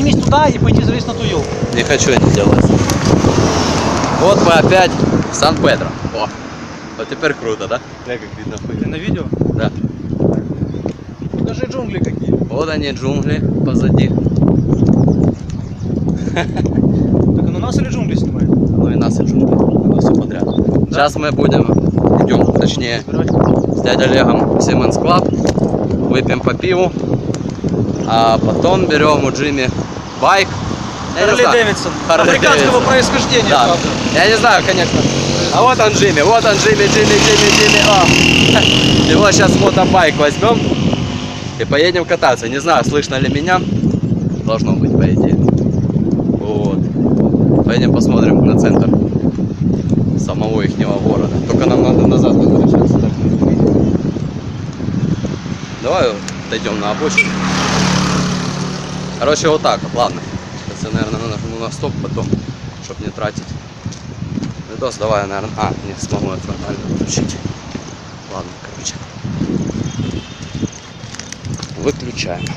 поднимись туда и пойди залезь на ту елку. Не хочу не делать. Вот мы опять в Сан-Педро. О, вот теперь круто, да? Да, как видно. Ты на видео? Да. Покажи джунгли какие. Вот они джунгли позади. Так на нас или джунгли снимает? Ну и нас и джунгли. Ну, все подряд. Сейчас мы будем, идем, точнее, с дядей Олегом в Siemens Club, выпьем по пиву, а потом берем у Джимми байк. Я не Харли знаю. Дэвидсон. Харли Африканского Дэвидсон. происхождения, Да. правда. Я не знаю, конечно. А вот он Джимми, вот он Джимми, Джимми, Джимми, Джимми. О. Его сейчас мотобайк возьмем и поедем кататься. Не знаю, слышно ли меня. Должно быть, по идее. Вот. Поедем посмотрим на центр самого ихнего города. Только нам надо назад возвращаться. Давай дойдем на обочину. Короче, вот так вот, ладно. Я, наверное, нажму на стоп потом, чтобы не тратить. Видос давай, наверное... А, не смогу это нормально выключить. Ладно, короче. Выключаем.